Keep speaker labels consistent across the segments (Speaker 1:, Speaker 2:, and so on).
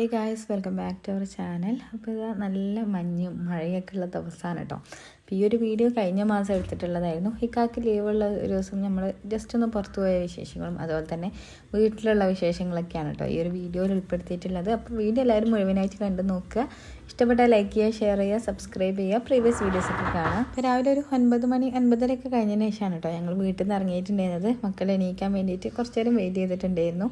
Speaker 1: Hey guys welcome back to our channel അപ്പോൾ ഇതാ നല്ല മഞ്ഞും മഴയൊക്കെ ഉള്ള ദിവസമാണ് കേട്ടോ അപ്പോൾ ഈ ഒരു വീഡിയോ കഴിഞ്ഞ മാസം എടുത്തിട്ടുള്ളതായിരുന്നു. ഹിക്കാക്ക് ലീവുള്ള ഒരു ദിവസം നമ്മൾ ജസ്റ്റ് ഒന്ന് പുറത്തു പോയ വിശേഷങ്ങളും അതുപോലെ തന്നെ വീട്ടിലുള്ള വിശേഷങ്ങളൊക്കെയാണ് കേട്ടോ ഈ ഒരു വീഡിയോയിൽ ഉൾപ്പെടുത്തിയിട്ടുള്ളത്. അപ്പോൾ വീഡിയോ എല്ലാവരും മുഴുവനായിട്ട് കണ്ടു നോക്കുക. ഇഷ്ടപ്പെട്ടാൽ ലൈക്ക് ചെയ്യുക ഷെയർ ചെയ്യുക സബ്സ്ക്രൈബ് ചെയ്യുക. പ്രീവിയസ് വീഡിയോസൊക്കെ കാണാം. അപ്പോൾ രാവിലെ ഒരു ഒൻപത് മണി ഒൻപതരയൊക്കെ കഴിഞ്ഞതിന് ശേഷമാണ് കേട്ടോ ഞങ്ങൾ വീട്ടിൽ നിന്ന് ഇറങ്ങിയിട്ടുണ്ടായിരുന്നത്. മക്കളെ എണീക്കാൻ വേണ്ടിയിട്ട് കുറച്ച് നേരം വെയിറ്റ് ചെയ്തിട്ടുണ്ടായിരുന്നു.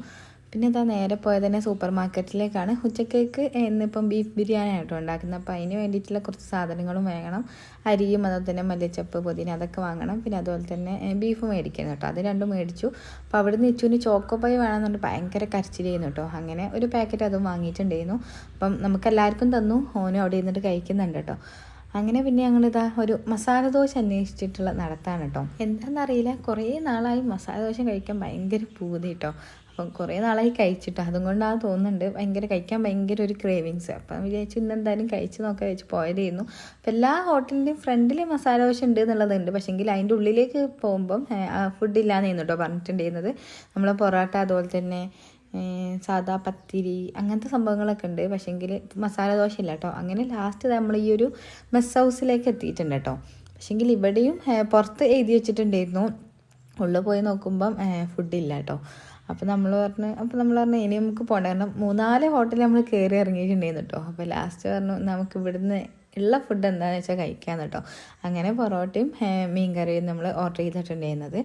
Speaker 1: പിന്നെ ഇതാ നേരെ പോയത് തന്നെ സൂപ്പർ മാർക്കറ്റിലേക്കാണ് ഉച്ചക്കേക്ക് ഇന്നിപ്പം ബീഫ് ബിരിയാണി ആയിട്ട് ഉണ്ടാക്കുന്നത്. അപ്പോൾ അതിന് വേണ്ടിയിട്ടുള്ള കുറച്ച് സാധനങ്ങളും വേണം. അരിയും അതുപോലെ തന്നെ മല്ലിച്ചപ്പ് പുതിന അതൊക്കെ വാങ്ങണം. പിന്നെ അതുപോലെ തന്നെ ബീഫ് മേടിക്കണം കേട്ടോ. അത് രണ്ടും മേടിച്ചു. അപ്പോൾ അവിടെ നിന്ന് ഇച്ചുവിന് ചോക്കോപ്പൈ വേണമെന്നുണ്ട്. ഭയങ്കര കരച്ചിൽ ചെയ്യുന്നു കേട്ടോ. അങ്ങനെ ഒരു പാക്കറ്റ് അതും വാങ്ങിയിട്ടുണ്ടായിരുന്നു. അപ്പം നമുക്കെല്ലാവർക്കും തന്നു. ഓനും അവിടെ ഇരുന്നിട്ട് കഴിക്കുന്നുണ്ട് കേട്ടോ. അങ്ങനെ പിന്നെ ഞങ്ങളിതാ ഒരു മസാല ദോശ അന്വേഷിച്ചിട്ടുള്ള നടത്താണ് കേട്ടോ. എന്താണെന്നറിയില്ല കുറേ നാളായി മസാല ദോശ കഴിക്കാൻ ഭയങ്കര പൂതി കേട്ടോ. അപ്പം കുറേ നാളായി കഴിച്ചിട്ട് അതും കൊണ്ടാണ് തോന്നുന്നുണ്ട്. ഭയങ്കര കഴിക്കാൻ ഭയങ്കര ഒരു ക്രേവിങ്സ് അപ്പം വിചാരിച്ചു ഇന്ന് എന്തായാലും കഴിച്ച് നോക്കാൻ വെച്ച് പോയതായിരുന്നു. അപ്പം എല്ലാ ഹോട്ടലിന്റെയും ഫ്രണ്ടിൽ മസാല ദോശ ഉണ്ട് എന്നുള്ളതുണ്ട്. പക്ഷേങ്കിൽ അതിന്റെ ഉള്ളിലേക്ക് പോകുമ്പം ഫുഡ് ഇല്ലാന്നായിരുന്നു കേട്ടോ പറഞ്ഞിട്ടുണ്ടായിരുന്നത്. നമ്മളെ പൊറോട്ട അതുപോലെ തന്നെ സാദാ പത്തിരി അങ്ങനത്തെ സംഭവങ്ങളൊക്കെ ഉണ്ട്. പക്ഷേങ്കിൽ മസാല ദോശ ഇല്ല കേട്ടോ അങ്ങനെ ലാസ്റ്റ് നമ്മൾ ഈ ഒരു മെസ് ഹൗസിലേക്ക് എത്തിയിട്ടുണ്ട് കേട്ടോ പക്ഷേങ്കിൽ ഇവിടെയും പുറത്ത് എഴുതി വെച്ചിട്ടുണ്ടായിരുന്നു. ഉള്ളിൽ പോയി നോക്കുമ്പം ഇല്ല കേട്ടോ അപ്പോൾ നമ്മൾ പറഞ്ഞു അപ്പോൾ നമ്മൾ പറഞ്ഞു ഇനി നമുക്ക് പോകണ്ട കാരണം മൂന്നാൽ ഹോട്ടലിൽ നമ്മൾ കയറി ഇറങ്ങിയിട്ടുണ്ടായിരുന്നു കേട്ടോ അപ്പോൾ ലാസ്റ്റ് പറഞ്ഞു നമുക്ക് ഇവിടുന്ന് ഉള്ള ഫുഡ് എന്താണെന്ന് വെച്ചാൽ കഴിക്കാമെന്ന് കേട്ടോ അങ്ങനെ പൊറോട്ടയും മീൻ കറിയും നമ്മൾ ഓർഡർ ചെയ്തിട്ടുണ്ടായിരുന്നത്.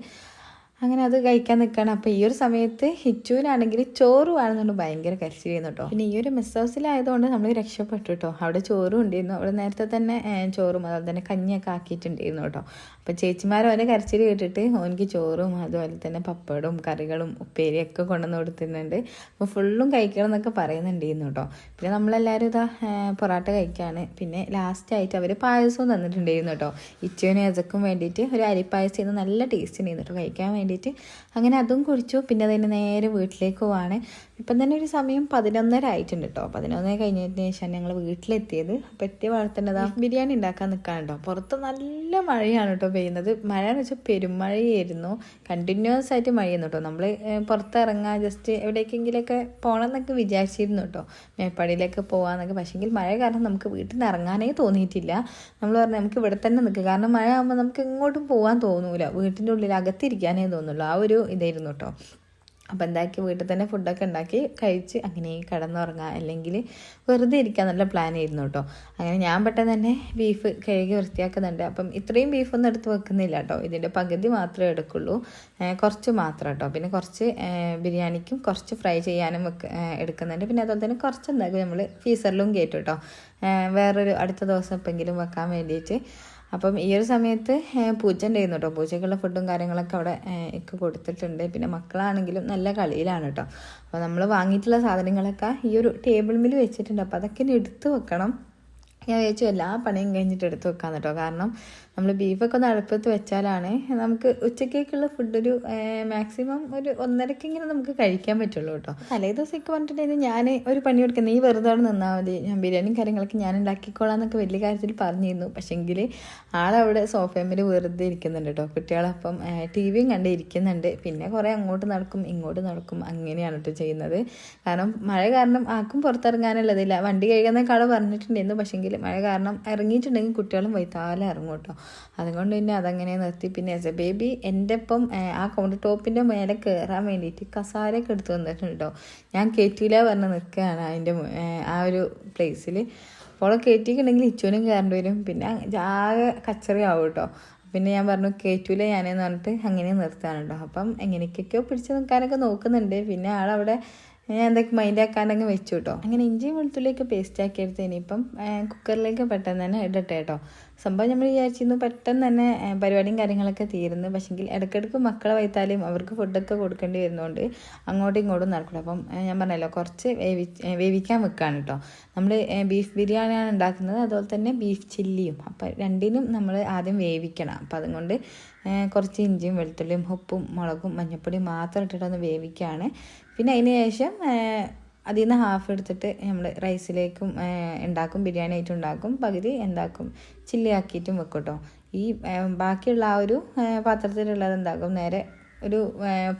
Speaker 1: അങ്ങനെ അത് കഴിക്കാൻ നിൽക്കുകയാണ് അപ്പോൾ ഈ ഒരു സമയത്ത് ഹിച്ചുവിനാണെങ്കിൽ ചോറ് വേണമെന്നുണ്ട് ഭയങ്കര ചെയ്യുന്നു കേട്ടോ പിന്നെ ഈ ഒരു മെസ് ഹൗസിലായതുകൊണ്ട് നമ്മൾ രക്ഷപ്പെട്ടു കേട്ടോ അവിടെ ചോറും ഉണ്ടായിരുന്നു. അവിടെ നേരത്തെ തന്നെ ചോറും അതുപോലെ തന്നെ കഞ്ഞിയൊക്കെ ആക്കിയിട്ടുണ്ടായിരുന്നു കേട്ടോ അപ്പോൾ ചേച്ചിമാർ അവരെ കരച്ചിൽ കേട്ടിട്ട് ഓനിക്ക് ചോറും അതുപോലെ തന്നെ പപ്പടും കറികളും ഉപ്പേരിയൊക്കെ കൊണ്ടുവന്ന് കൊടുത്തിട്ടുണ്ട്. അപ്പോൾ ഫുള്ളും കഴിക്കണം എന്നൊക്കെ പറയുന്നുണ്ടായിരുന്നു കേട്ടോ പിന്നെ നമ്മളെല്ലാവരും ഇതാ പൊറാട്ട കഴിക്കുകയാണ് പിന്നെ ലാസ്റ്റായിട്ട് അവർ പായസവും തന്നിട്ടുണ്ടായിരുന്നു കേട്ടോ ഇച്ചുവിനും എസക്കും വേണ്ടിയിട്ട് ഒരു അരിപ്പായസം നല്ല ടേസ്റ്റ് ഉണ്ടായിരുന്നു കേട്ടോ കഴിക്കാൻ വേണ്ടിയിട്ട്. അങ്ങനെ അതും കുടിച്ചു പിന്നെ അതിന് നേരെ വീട്ടിലേക്ക് പോവാണ്. ഇപ്പം തന്നെ ഒരു സമയം പതിനൊന്നര ആയിട്ടുണ്ട് കേട്ടോ പതിനൊന്നര കഴിഞ്ഞതിന് ശേഷം ഞങ്ങൾ വീട്ടിലെത്തിയത്. അപ്പോൾ എത്തിയ വളർത്തേണ്ടതാ ബിരിയാണി ഉണ്ടാക്കാൻ നിൽക്കാൻ കേട്ടോ പുറത്ത് നല്ല മഴയാണ് കേട്ടോ പെയ്യുന്നത്. മഴ എന്ന് വെച്ചാൽ പെരുമഴയായിരുന്നു. കണ്ടിന്യൂസ് ആയിട്ട് മഴയുന്നു കേട്ടോ നമ്മൾ പുറത്തിറങ്ങാൻ ജസ്റ്റ് എവിടേക്കെങ്കിലൊക്കെ പോകണം എന്നൊക്കെ വിചാരിച്ചിരുന്നു കേട്ടോ മേപ്പാടിയിലേക്ക് പോകാമെന്നൊക്കെ പക്ഷേങ്കിൽ മഴ കാരണം നമുക്ക് വീട്ടിൽ നിന്ന് ഇറങ്ങാനേ തോന്നിയിട്ടില്ല. നമ്മൾ പറഞ്ഞു നമുക്ക് ഇവിടെ തന്നെ നിൽക്കുക കാരണം മഴ ആകുമ്പോൾ നമുക്ക് എങ്ങോട്ടും പോകാൻ തോന്നൂല. വീട്ടിന്റെ ഉള്ളിൽ അകത്തിരിക്കാനേ തോന്നുള്ളൂ. ആ ഒരു ഇതായിരുന്നു കേട്ടോ അപ്പോൾ എന്താക്കി വീട്ടിൽ തന്നെ ഫുഡൊക്കെ ഉണ്ടാക്കി കഴിച്ച് അങ്ങനെ കിടന്നുറങ്ങുക അല്ലെങ്കിൽ വെറുതെ ഇരിക്കാൻ നല്ല പ്ലാൻ ആയിരുന്നു കേട്ടോ അങ്ങനെ ഞാൻ പെട്ടെന്ന് തന്നെ ബീഫ് കഴുകി വൃത്തിയാക്കുന്നുണ്ട്. അപ്പം ഇത്രയും ബീഫൊന്നും എടുത്ത് വെക്കുന്നില്ല കേട്ടോ ഇതിന്റെ പകുതി മാത്രമേ എടുക്കുള്ളൂ. കുറച്ച് മാത്രം കേട്ടോ പിന്നെ കുറച്ച് ബിരിയാണിക്കും കുറച്ച് ഫ്രൈ ചെയ്യാനും വെക്ക് എടുക്കുന്നുണ്ട്. പിന്നെ അതുപോലെ തന്നെ കുറച്ച് എന്താക്കും നമ്മൾ ഫീസറിലും കയറ്റും കേട്ടോ വേറൊരു അടുത്ത ദിവസം എപ്പെങ്കിലും വെക്കാൻ വേണ്ടിയിട്ട് അപ്പം ഈ ഒരു സമയത്ത് പൂച്ച ഉണ്ടായിരുന്നു കേട്ടോ പൂച്ചയ്ക്കുള്ള ഫുഡും കാര്യങ്ങളൊക്കെ അവിടെ ഒക്കെ കൊടുത്തിട്ടുണ്ട്. പിന്നെ മക്കളാണെങ്കിലും നല്ല കളിയിലാണ് കേട്ടോ അപ്പോൾ നമ്മൾ വാങ്ങിയിട്ടുള്ള സാധനങ്ങളൊക്കെ ഈ ഒരു ടേബിൾ മിൽ വെച്ചിട്ടുണ്ട്. അപ്പോൾ അതൊക്കെ എടുത്ത് വെക്കണം. ഞാൻ വിചാരിച്ചു എല്ലാ പണിയും കഴിഞ്ഞിട്ട് എടുത്ത് വെക്കാൻ കേട്ടോ കാരണം നമ്മൾ ബീഫൊക്കെ ഒന്ന് അടുപ്പത്ത് വെച്ചാലാണ് നമുക്ക് ഉച്ചക്കേക്കുള്ള ഫുഡ് ഒരു മാക്സിമം ഒരു ഒന്നരക്കെങ്കിലും നമുക്ക് കഴിക്കാൻ പറ്റുള്ളൂ കേട്ടോ. തലേ ദിവസമൊക്കെ പറഞ്ഞിട്ടുണ്ടെങ്കിൽ ഞാൻ ഒരു പണി കൊടുക്കുന്നത് നീ വെറുതെ അവിടെ നിന്നാൽ മതി ഞാൻ ബിരിയാണിയും കാര്യങ്ങളൊക്കെ ഞാൻ ഉണ്ടാക്കിക്കോളാം എന്നൊക്കെ വലിയ കാര്യത്തിൽ പറഞ്ഞിരുന്നു. പക്ഷേങ്കിൽ ആളവിടെ സോഫയമേൽ വെറുതെ ഇരിക്കുന്നുണ്ട് കേട്ടോ. കുട്ടികളപ്പം ടി വിയും കണ്ട് ഇരിക്കുന്നുണ്ട്. പിന്നെ കുറേ അങ്ങോട്ട് നടക്കും ഇങ്ങോട്ട് നടക്കും. അങ്ങനെയാണ് കേട്ടോ ചെയ്യുന്നത്. കാരണം മഴ കാരണം ആർക്കും പുറത്തിറങ്ങാനുള്ളതില്ല. വണ്ടി കഴുകുന്നേക്കാളും പറഞ്ഞിട്ടുണ്ടായിരുന്നു. പക്ഷേങ്കിൽ മഴ കാരണം ഇറങ്ങിയിട്ടുണ്ടെങ്കിൽ കുട്ടികളും വൈത്താലെ ഇറങ്ങും കേട്ടോ. അതുകൊണ്ട് പിന്നെ അതങ്ങനെ നിർത്തി. പിന്നെ എസ് എ ബേബി എന്റെ ഒപ്പം ആ കൗണ്ടർ ടോപ്പിന്റെ മേലെ കയറാൻ വേണ്ടിയിട്ട് കസാരയൊക്കെ എടുത്തു വന്നിട്ടുണ്ട്? കേട്ടോ ഞാൻ കയറ്റിയില്ല പറഞ്ഞ് നിൽക്കുകയാണ് അതിന്റെ ആ ഒരു പ്ലേസിൽ അപ്പോൾ കയറ്റിയിട്ടുണ്ടെങ്കിൽ ഇച്ചുവിനും കയറേണ്ടി വരും. പിന്നെ ആകെ കച്ചറിയാവും കേട്ടോ പിന്നെ ഞാൻ പറഞ്ഞു കയറ്റൂല ഞാനെന്ന് പറഞ്ഞിട്ട് അങ്ങനെ നിർത്താൻ കേട്ടോ അപ്പം എങ്ങനെയൊക്കെയൊക്കെയോ പിടിച്ച് നിൽക്കാനൊക്കെ നോക്കുന്നുണ്ട്. പിന്നെ ആളവിടെ ഞാൻ എന്തൊക്കെ മൈൻഡ് ആക്കാനങ്ങ് വെച്ചു കേട്ടോ അങ്ങനെ ഇഞ്ചിയും വെളുത്തുള്ളിയൊക്കെ പേസ്റ്റ് ആക്കി എടുത്ത് ഇനിയിപ്പം കുക്കറിലേക്ക് പെട്ടെന്ന് തന്നെ ഇടട്ടെ കേട്ടോ സംഭവം നമ്മൾ വിചാരിച്ചിരുന്നു പെട്ടെന്ന് തന്നെ പരിപാടിയും കാര്യങ്ങളൊക്കെ തീരുന്നു. പക്ഷെങ്കിൽ ഇടയ്ക്കിടയ്ക്ക് മക്കളെ വൈത്താലും അവർക്ക് ഫുഡൊക്കെ കൊടുക്കേണ്ടി വരുന്നതുകൊണ്ട് അങ്ങോട്ടും ഇങ്ങോട്ടും നടക്കില്ല അപ്പം ഞാൻ പറഞ്ഞല്ലോ കുറച്ച് വേവി വേവിക്കാൻ വെക്കുകയാണ് കേട്ടോ നമ്മൾ ബീഫ് ബിരിയാണിയാണ് ഉണ്ടാക്കുന്നത്. അതുപോലെ തന്നെ ബീഫ് ചില്ലിയും. അപ്പം രണ്ടിനും നമ്മൾ ആദ്യം വേവിക്കണം. അപ്പം അതുകൊണ്ട് കുറച്ച് ഇഞ്ചിയും വെളുത്തുള്ളിയും ഉപ്പും മുളകും മഞ്ഞൾപ്പൊടിയും മാത്രം ഇട്ടിട്ടൊന്ന് വേവിക്കുകയാണ് പിന്നെ അതിന് ശേഷം അതിൽ നിന്ന് ഹാഫ് എടുത്തിട്ട് നമ്മൾ റൈസിലേക്കും ഉണ്ടാക്കും ബിരിയാണി ആയിട്ട് ഉണ്ടാക്കും. പകുതി എന്താക്കും? ചില്ലി ആക്കിയിട്ടും വെക്കും കേട്ടോ ഈ ബാക്കിയുള്ള ആ ഒരു പാത്രത്തിലുള്ളത് എന്താക്കും? നേരെ ഒരു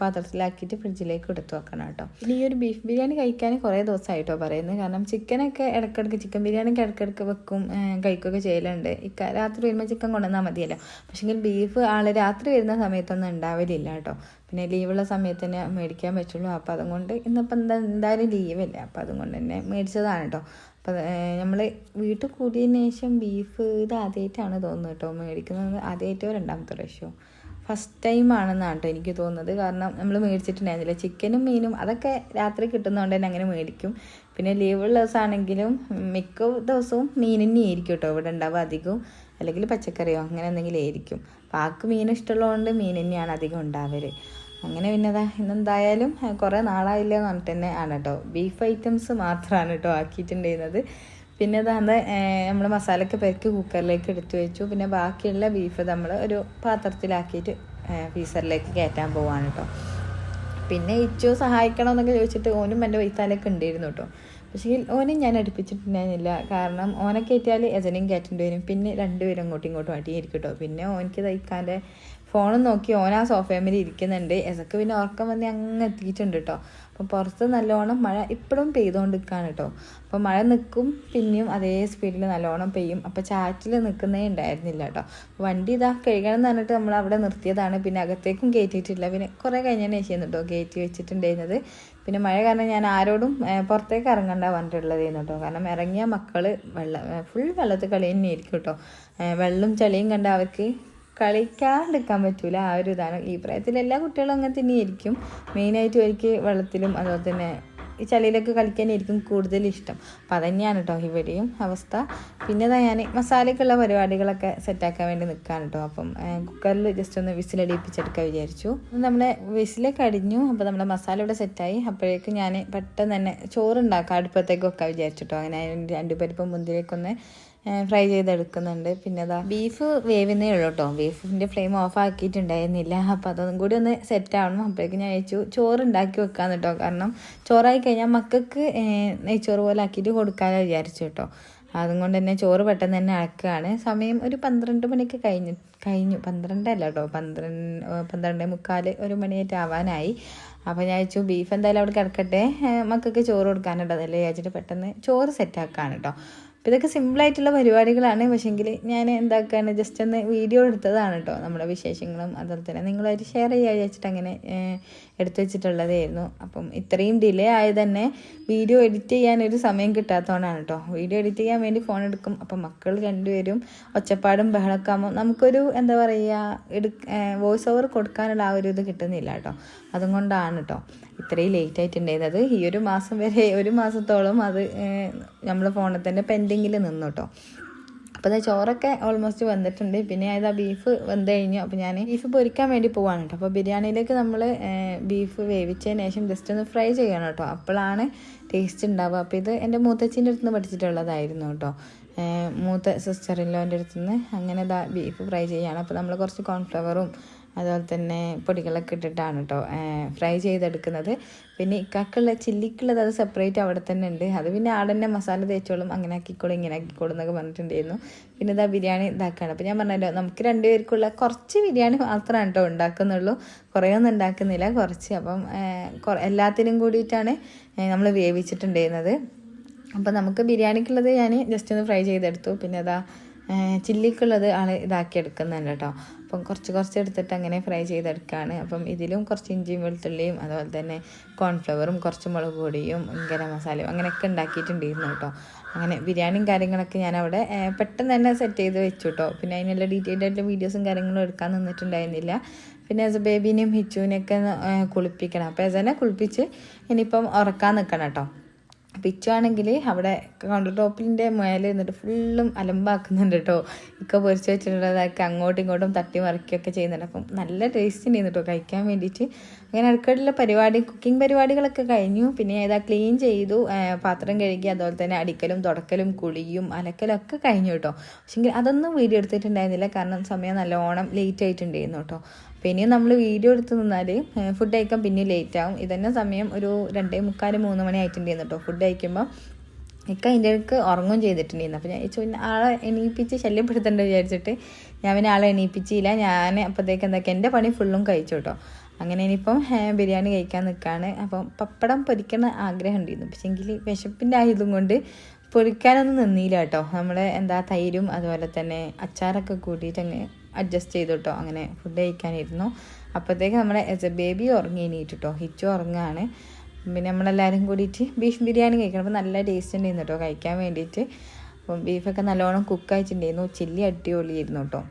Speaker 1: പാത്രത്തിലാക്കിയിട്ട് ഫ്രിഡ്ജിലേക്ക് എടുത്ത് വെക്കണം കേട്ടോ. ഇനി ഈ ഒരു ബീഫ് ബിരിയാണി കഴിക്കാൻ കുറേ ദിവസമായിട്ടോ പറയുന്നത്. കാരണം ചിക്കനൊക്കെ ഇടയ്ക്കിടയ്ക്ക് ചിക്കൻ ബിരിയാണിക്ക് ഇടയ്ക്കിടയ്ക്ക് വെക്കും കഴിക്കുകയൊക്കെ ചെയ്യലുണ്ട്. ഇക്ക രാത്രി വരുമ്പോൾ ചിക്കൻ കൊണ്ടുവന്നാൽ മതിയല്ലോ. പക്ഷേങ്കിൽ ബീഫ് ആൾ രാത്രി വരുന്ന സമയത്തൊന്നും ഉണ്ടാവലില്ല കേട്ടോ. പിന്നെ ലീവുള്ള സമയത്ത് തന്നെ മേടിക്കാൻ പറ്റുള്ളൂ. അപ്പോൾ അതുകൊണ്ട് ഇന്നിപ്പോൾ എന്താ എന്തായാലും ലീവല്ലേ അപ്പോൾ അതുകൊണ്ട് തന്നെ മേടിച്ചതാണ് കേട്ടോ. അപ്പോൾ നമ്മൾ വീട്ടിൽ കൂടിയതിന് ശേഷം ബീഫ് ഇത് ആദ്യമായിട്ടാണ് തോന്നുന്നത് കേട്ടോ. മേടിക്കുന്നത് ആദ്യമായിട്ടോ രണ്ടാമത്തെ പ്രാവശ്യമോ ഫസ്റ്റ് ടൈം ആണെന്നാണ് കേട്ടോ എനിക്ക് തോന്നുന്നത്. കാരണം നമ്മൾ മേടിച്ചിട്ടുണ്ടായിരുന്നില്ല. ചിക്കനും മീനും അതൊക്കെ രാത്രി കിട്ടുന്നതുകൊണ്ട് തന്നെ അങ്ങനെ മേടിക്കും. പിന്നെ ലീവുള്ള ദിവസമാണെങ്കിലും മിക്ക ദിവസവും മീൻ തന്നെയായിരിക്കും കേട്ടോ. ഇവിടെ ഉണ്ടാവുക അധികവും. അല്ലെങ്കിൽ പച്ചക്കറിയോ അങ്ങനെ എന്തെങ്കിലും ആയിരിക്കും. അപ്പോൾ മീൻ ഇഷ്ടമുള്ളതുകൊണ്ട് മീൻ തന്നെയാണ് അധികം ഉണ്ടാവൽ. അങ്ങനെ പിന്നെ അതാ ഇന്നെന്തായാലും കുറേ നാളായില്ല എന്ന് പറഞ്ഞിട്ട് തന്നെ ആണ് കേട്ടോ. ബീഫ് ഐറ്റംസ് മാത്രമാണ് കേട്ടോ ആക്കിയിട്ടുണ്ടായിരുന്നത്. പിന്നെ അതാണ്ട് നമ്മൾ മസാലയൊക്കെ പെരക്കി കുക്കറിലേക്ക് എടുത്തു വെച്ചു. പിന്നെ ബാക്കിയുള്ള ബീഫ് നമ്മൾ ഒരു പാത്രത്തിലാക്കിയിട്ട് ഫീസറിലേക്ക് കയറ്റാൻ പോവാണ് കേട്ടോ പിന്നെ ഇച്ചു സഹായിക്കണമെന്നൊക്കെ ചോദിച്ചിട്ട് ഓനും എന്റെ വൈത്താലൊക്കെ ഉണ്ടായിരുന്നു കേട്ടോ പക്ഷേ ഓനെ ഞാൻ അടുപ്പിച്ചിട്ടുണ്ടായിരുന്നില്ല. കാരണം ഓനെ കയറ്റിയാൽ യജനയും കയറ്റേണ്ടി വരും. പിന്നെ രണ്ടുപേരും അങ്ങോട്ടും ഇങ്ങോട്ടും അടിയായിരിക്കും കേട്ടോ പിന്നെ ഓനിക്ക് തയ്ക്കാന്റെ ഫോണും നോക്കി ഓൻ ആ സോഫയമേൽ ഇരിക്കുന്നുണ്ട്. എസക്ക് പിന്നെ ഉറക്കം വന്ന് അങ്ങ് എത്തിയിട്ടുണ്ട് കേട്ടോ അപ്പോൾ പുറത്ത് നല്ലോണം മഴ ഇപ്പോഴും പെയ്തുകൊണ്ട് നിൽക്കുകയാണ് കേട്ടോ അപ്പോൾ മഴ നിൽക്കും പിന്നെയും അതേ സ്പീഡിൽ നല്ലോണം പെയ്യും. അപ്പോൾ ചാറ്റിൽ നിൽക്കുന്നേ ഉണ്ടായിരുന്നില്ല കേട്ടോ വണ്ടി ഇതാ കഴുകണം എന്ന് പറഞ്ഞിട്ട് നമ്മൾ അവിടെ നിർത്തിയതാണ്. പിന്നെ അകത്തേക്കും കയറ്റിയിട്ടില്ല പിന്നെ കുറേ കഴിഞ്ഞതിന് ശേഷം കേട്ടോ കയറ്റി വെച്ചിട്ടുണ്ടായിരുന്നത്. പിന്നെ മഴ കാരണം ഞാൻ ആരോടും പുറത്തേക്ക് ഇറങ്ങണ്ട പറഞ്ഞിട്ടുള്ളതായിരുന്നു കേട്ടോ കാരണം ഇറങ്ങിയ മക്കൾ വെള്ളം ഫുൾ വെള്ളത്തിൽ കളി തന്നെ ആയിരിക്കും കേട്ടോ വെള്ളം ചളിയും കണ്ട അവർക്ക് കളിക്കാണ്ടിരിക്കാൻ പറ്റൂല. ആ ഒരു ഇതാണ്. ഈ പ്രായത്തിൽ എല്ലാ കുട്ടികളും അങ്ങനെ തന്നെയായിരിക്കും. മെയിനായിട്ട് അവർക്ക് വെള്ളത്തിലും അതുപോലെ തന്നെ ഈ ചളിയിലൊക്കെ കളിക്കാനായിരിക്കും കൂടുതൽ ഇഷ്ടം. അപ്പം അതന്നെയാണ് കേട്ടോ ഇവിടെയും അവസ്ഥ. പിന്നെ ഇതാ ഞാൻ മസാലയ്ക്കുള്ള പരിപാടികളൊക്കെ സെറ്റാക്കാൻ വേണ്ടി നിൽക്കുകയാണ് കേട്ടോ അപ്പം കുക്കറിൽ ജസ്റ്റ് ഒന്ന് വിസിലടിപ്പിച്ചെടുക്കാൻ വിചാരിച്ചു. നമ്മുടെ വിസിലൊക്കെ അടിഞ്ഞു. അപ്പോൾ നമ്മുടെ മസാല ഇവിടെ സെറ്റായി. അപ്പോഴേക്കും ഞാൻ പെട്ടെന്ന് തന്നെ ചോറുണ്ടാക്കാം അടുപ്പത്തേക്ക് വെക്കാൻ വിചാരിച്ചു അങ്ങനെ രണ്ട് പരിപ്പം മുന്തിരിയൊക്കെ ഫ്രൈ ചെയ്തെടുക്കുന്നുണ്ട്. പിന്നെ അതാ ബീഫ് വേവുന്നേ ഉള്ളൂ കേട്ടോ ബീഫിന്റെ ഫ്ലെയിം ഓഫ് ആക്കിയിട്ടുണ്ടായിരുന്നില്ല. അപ്പോൾ അതൊന്നും കൂടി ഒന്ന് സെറ്റ് ആവണം അപ്പോഴേക്കും ഞാൻ അയച്ചു ചോറ് ഉണ്ടാക്കി വെക്കാന്ന് കേട്ടോ കാരണം ചോറായി കഴിഞ്ഞാൽ മക്കൾക്ക് നെയ്ച്ചോറ് പോലെ ആക്കിയിട്ട് കൊടുക്കാമെന്ന് വിചാരിച്ചു കേട്ടോ അതും കൊണ്ട് തന്നെ ചോറ് പെട്ടെന്ന് തന്നെ അളക്കുകയാണ് സമയം ഒരു പന്ത്രണ്ട് മണിക്ക് കഴിഞ്ഞു കഴിഞ്ഞു. പന്ത്രണ്ടല്ല കേട്ടോ പന്ത്രണ്ട് പന്ത്രണ്ട് മുക്കാൽ ഒരു മണിയായിട്ട് ആവാനായി. അപ്പോൾ ഞാൻ വെച്ചു ബീഫ് എന്തായാലും അവിടെ കിടക്കട്ടെ. മക്കൾക്ക് ചോറ് കൊടുക്കാനുണ്ടോ അതല്ലേ വിചാരിച്ചിട്ട് പെട്ടെന്ന് ചോറ് സെറ്റാക്കാണ് കേട്ടോ അപ്പോൾ ഇതൊക്കെ സിമ്പിളായിട്ടുള്ള പരിപാടികളാണ്. പക്ഷേങ്കിൽ ഞാൻ എന്താക്കാണ്? ജസ്റ്റ് ഒന്ന് വീഡിയോ എടുത്തതാണ് കേട്ടോ നമ്മുടെ വിശേഷങ്ങളും അതുപോലെ തന്നെ നിങ്ങളായിട്ട് ഷെയർ ചെയ്യാൻ വിചാരിച്ചിട്ട് അങ്ങനെ എടുത്തു വെച്ചിട്ടുള്ളതായിരുന്നു. അപ്പം ഇത്രയും ഡിലേ ആയത് തന്നെ വീഡിയോ എഡിറ്റ് ചെയ്യാൻ ഒരു സമയം കിട്ടാത്തതുകൊണ്ടാണ് കേട്ടോ വീഡിയോ എഡിറ്റ് ചെയ്യാൻ വേണ്ടി ഫോൺ എടുക്കും. അപ്പം മക്കൾ രണ്ടുപേരും ഒച്ചപ്പാടും ബഹളമൊക്കെ ആകുമ്പോൾ നമുക്കൊരു എന്താ പറയുക എടു വോയിസ് ഓവർ കൊടുക്കാനുള്ള ആ ഒരു ഇത് കിട്ടുന്നില്ല കേട്ടോ അതുകൊണ്ടാണ് കേട്ടോ ഇത്രയും ലേറ്റ് ആയിട്ടുണ്ടായിരുന്നത് ഈ ഒരു മാസം വരെ ഒരു മാസത്തോളം അത് നമ്മൾ ഫോണിൽ തന്നെ പെൻഡിങ്ങിൽ നിന്നു കേട്ടോ അപ്പോൾ അത് ചോറൊക്കെ ഓൾമോസ്റ്റ് വന്നിട്ടുണ്ട്. പിന്നെ അത് ആ ബീഫ് വെന്ത് കഴിഞ്ഞു. അപ്പോൾ ഞാൻ ബീഫ് പൊരിക്കാൻ വേണ്ടി പോവാണ് കേട്ടോ അപ്പോൾ ബിരിയാണിയിലേക്ക് നമ്മൾ ബീഫ് വേവിച്ചതിന് ശേഷം ജസ്റ്റ് ഒന്ന് ഫ്രൈ ചെയ്യണം കേട്ടോ അപ്പോഴാണ് ടേസ്റ്റ് ഉണ്ടാവുക അപ്പോൾ ഇത് എന്റെ മൂത്തച്ഛന്റെ അടുത്ത് നിന്ന് പഠിച്ചിട്ടുള്ളതായിരുന്നു കേട്ടോ മൂത്ത സിസ്റ്ററിന്റെ അടുത്ത് നിന്ന് അങ്ങനെ ബീഫ് ഫ്രൈ ചെയ്യാണ്. അപ്പോൾ നമ്മൾ കുറച്ച് കോൺഫ്ലവറും അതുപോലെ തന്നെ പൊടികളൊക്കെ ഇട്ടിട്ടാണ് കേട്ടോ ഫ്രൈ ചെയ്തെടുക്കുന്നത്. പിന്നെ ഇക്കാക്കുള്ള ചില്ലിക്കുള്ളത് അത് സെപ്പറേറ്റ് അവിടെ തന്നെ ഉണ്ട്. അത് പിന്നെ ആടന്നെ മസാല തേച്ചോളും അങ്ങനെ ആക്കിക്കോളും ഇങ്ങനെ ആക്കിക്കോളും എന്നൊക്കെ പറഞ്ഞിട്ടുണ്ടായിരുന്നു. പിന്നെ ഇതാ ബിരിയാണി ഇതാക്കാണ്. അപ്പോൾ ഞാൻ പറഞ്ഞല്ലോ നമുക്ക് രണ്ടുപേർക്കുള്ള കുറച്ച് ബിരിയാണി മാത്രമാണ് കേട്ടോ ഉണ്ടാക്കുന്നുള്ളൂ. കുറേ ഒന്നും ഉണ്ടാക്കുന്നില്ല കുറച്ച്. അപ്പം എല്ലാത്തിനും കൂടിയിട്ടാണ് നമ്മൾ വേവിച്ചിട്ടുണ്ടായിരുന്നത്. അപ്പോൾ നമുക്ക് ബിരിയാണിക്കുള്ളത് ഞാൻ ജസ്റ്റ് ഒന്ന് ഫ്രൈ ചെയ്തെടുത്തു. പിന്നെ അതാ ചില്ലിക്കുള്ളത് ആൾ ഇതാക്കി എടുക്കുന്നുണ്ട് കേട്ടോ. അപ്പം കുറച്ച് കുറച്ച് എടുത്തിട്ട് അങ്ങനെ ഫ്രൈ ചെയ്തെടുക്കുകയാണ് അപ്പം ഇതിലും കുറച്ച് ഇഞ്ചിയും വെളുത്തുള്ളിയും അതുപോലെ തന്നെ കോൺഫ്ലവറും കുറച്ച് മുളക് പൊടിയും ഗരം മസാലയും അങ്ങനെയൊക്കെ ഉണ്ടാക്കിയിട്ടുണ്ടായിരുന്നു കേട്ടോ. അങ്ങനെ ബിരിയാണിയും കാര്യങ്ങളൊക്കെ ഞാൻ അവിടെ പെട്ടെന്ന് തന്നെ സെറ്റ് ചെയ്ത് വെച്ചു കേട്ടോ. പിന്നെ അതിനുള്ള ഡീറ്റെയിൽഡ് ആയിട്ടുള്ള വീഡിയോസും കാര്യങ്ങളും എടുക്കാൻ നിന്നിട്ടുണ്ടായിരുന്നില്ല. പിന്നെ ആസ് ബേബീനെയും ഹിച്ചുവിനെയൊക്കെ കുളിപ്പിക്കണം. അപ്പോൾ എസനെ കുളിപ്പിച്ച് ഇനിയിപ്പം ഉറക്കാൻ നിൽക്കണം കേട്ടോ. പിച്ചു ആണെങ്കിൽ അവിടെ കൗണ്ടർ ടോപ്പിന്റെ മേലെ നിന്നിട്ട് ഫുള്ളും അലമ്പാക്കുന്നുണ്ട് കേട്ടോ ഇക്ക പൊരിച്ച് വെച്ചിട്ടുള്ളതൊക്കെ അങ്ങോട്ടും ഇങ്ങോട്ടും തട്ടി മറിക്കുകയൊക്കെ ചെയ്യുന്നുണ്ട്. അപ്പം നല്ല ടേസ്റ്റ് ഉണ്ടായിരുന്നു കേട്ടോ കഴിക്കാൻ വേണ്ടിയിട്ട് അങ്ങനെ അടുക്കളയിലെ പരിപാടി കുക്കിംഗ് പരിപാടികളൊക്കെ കഴിഞ്ഞു. പിന്നെ ഏതാ ക്ലീൻ ചെയ്തു. പാത്രം കഴുകി അതുപോലെ തന്നെ അടിക്കലും തുടക്കലും കുളിയും അലക്കലും ഒക്കെ കഴിഞ്ഞു കേട്ടോ. പക്ഷെങ്കിൽ അതൊന്നും വീഡിയോ എടുത്തിട്ടുണ്ടായിരുന്നില്ല. കാരണം സമയം നല്ലോണം ലേറ്റ് ആയിട്ടുണ്ടായിരുന്നു കേട്ടോ. ഇനിയും നമ്മൾ വീഡിയോ എടുത്ത് നിന്നാൽ ഫുഡ് കഴിക്കാൻ പിന്നെയും ലേറ്റ് ആവും. ഇതന്നെ സമയം ഒരു രണ്ടേ മുക്കാൽ മൂന്ന് മണി ആയിട്ടുണ്ടായിരുന്നു കേട്ടോ ഫുഡ് കഴിക്കുമ്പോൾ ഇക്ക അതിന്റെ ഇടയ്ക്ക് ഉറങ്ങും ചെയ്തിട്ടുണ്ടായിരുന്നു. അപ്പോൾ ഞാൻ പിന്നെ ആളെ എണീപ്പിച്ച് ശല്യപ്പെടുത്തേണ്ട വിചാരിച്ചിട്ട് ഞാൻ പിന്നെ ആളെ എണീപ്പിച്ചില്ല. ഞാൻ അപ്പോഴത്തേക്ക് എന്താക്കി എന്റെ പണി ഫുള്ളും കഴിച്ചു കേട്ടോ. അങ്ങനെ ഇനിയിപ്പം ബിരിയാണി കഴിക്കാൻ നിൽക്കുകയാണ് അപ്പം പപ്പടം പൊരിക്കണ ആഗ്രഹം ഉണ്ടായിരുന്നു പക്ഷേ എങ്കിൽ വിശപ്പിന്റെ ആയതും കൊണ്ട് പൊരിക്കാനൊന്നും നിന്നില്ല കേട്ടോ. നമ്മൾ എന്താ തൈരും അതുപോലെ തന്നെ അച്ചാറൊക്കെ കൂട്ടിയിട്ട് അങ്ങ് അഡ്ജസ്റ്റ് ചെയ്തു കേട്ടോ അങ്ങനെ ഫുഡ് കഴിക്കാനിരുന്നു. അപ്പോഴത്തേക്ക് നമ്മുടെ എസ് എ ബേബി ഉറങ്ങി എണീറ്റ് കേട്ടോ ഹിച്ചു ഉറങ്ങുകയാണ് പിന്നെ നമ്മളെല്ലാവരും കൂടിയിട്ട് ബീഫ് ബിരിയാണി കഴിക്കണം. അപ്പോൾ നല്ല ടേസ്റ്റ് ഉണ്ടായിരുന്നു കേട്ടോ കഴിക്കാൻ വേണ്ടിയിട്ട്. അപ്പം ബീഫൊക്കെ നല്ലോണം കുക്ക് ആയിട്ടുണ്ടായിരുന്നു. ചില്ലി അടിപൊളിയായിരുന്നു കേട്ടോ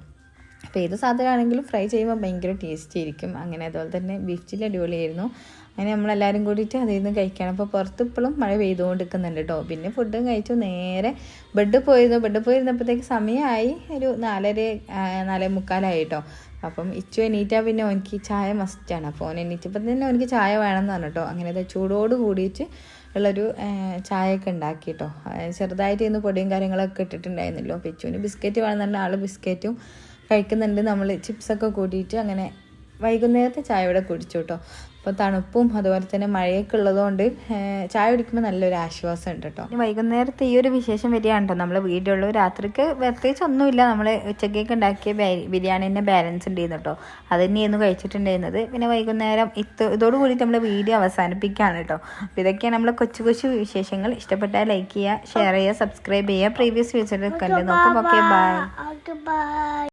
Speaker 1: അപ്പോൾ ഏത് സാധനമാണെങ്കിലും ഫ്രൈ ചെയ്യുമ്പോൾ ഭയങ്കര ടേസ്റ്റി ആയിരിക്കും. അങ്ങനെ അതുപോലെ തന്നെ ബീഫ് ചില്ലി അടിപൊളിയായിരുന്നു. അങ്ങനെ നമ്മളെല്ലാവരും കൂടിയിട്ട് അതിൽ നിന്ന് കഴിക്കണം. അപ്പോൾ പുറത്ത് ഇപ്പോഴും മഴ പെയ്തുകൊണ്ടിരിക്കുന്നുണ്ട് കേട്ടോ പിന്നെ ഫുഡും കഴിച്ചു. നേരെ ബെഡ് പോയിരുന്നു. ബെഡ് പോയിരുന്നപ്പോഴത്തേക്ക് സമയമായി. ഒരു നാലര നാലേ മുക്കാലായി കേട്ടോ അപ്പം ഇച്ചു എണീറ്റാൽ പിന്നെ ഓനിക്ക് ചായ മസ്റ്റാണ് അപ്പോൾ ഓൻ എണീറ്റപ്പോൾ തന്നെ ഓനിക്ക് ചായ വേണമെന്ന് പറഞ്ഞു കേട്ടോ അങ്ങനെ ചൂടോട് കൂടിയിട്ട് ഉള്ളൊരു ചായയൊക്കെ ഉണ്ടാക്കി കേട്ടോ ചെറുതായിട്ട് ഇന്ന് പൊടിയും കാര്യങ്ങളൊക്കെ ഇട്ടിട്ടുണ്ടായിരുന്നല്ലോ. അപ്പോൾ ഇച്ചുവിന് ബിസ്ക്കറ്റ് പറഞ്ഞാൽ ആൾ ബിസ്ക്കറ്റും കഴിക്കുന്നുണ്ട്. നമ്മൾ ചിപ്സൊക്കെ കൂട്ടിയിട്ട് അങ്ങനെ വൈകുന്നേരത്തെ ചായ ഇവിടെ കുടിച്ചു കേട്ടോ. അപ്പോൾ തണുപ്പും അതുപോലെ തന്നെ മഴയൊക്കെ ഉള്ളതുകൊണ്ട് ചായ കുടിക്കുമ്പോൾ നല്ലൊരു ആശ്വാസം ഉണ്ട് കേട്ടോ വൈകുന്നേരത്തെ ഈ ഒരു വിശേഷം വരികയാണ് കേട്ടോ നമ്മൾ വീടുള്ള രാത്രിക്ക് പ്രത്യേകിച്ച് ഒന്നുമില്ല. നമ്മൾ ഉച്ചക്കേക്ക് ഉണ്ടാക്കിയ ബിരിയാണി ബിരിയാണീന്റെ ബാലൻസ് ഉണ്ടായിരുന്നു കേട്ടോ. അത് തന്നെയായിരുന്നു കഴിച്ചിട്ടുണ്ടായിരുന്നത്. പിന്നെ വൈകുന്നേരം ഇത്ത ഇതോട് കൂടിയിട്ട് നമ്മൾ വീഡിയോ അവസാനിപ്പിക്കുകയാണ് കേട്ടോ. അപ്പോൾ ഇതൊക്കെയാണ് നമ്മൾ കൊച്ചു കൊച്ചു വിശേഷങ്ങൾ. ഇഷ്ടപ്പെട്ടാൽ ലൈക്ക് ചെയ്യുക ഷെയർ ചെയ്യുക സബ്സ്ക്രൈബ് ചെയ്യുക. പ്രീവിയസ് വീഡിയോസ് കണ്ടു നോക്കാം ഓക്കെ ബൈ.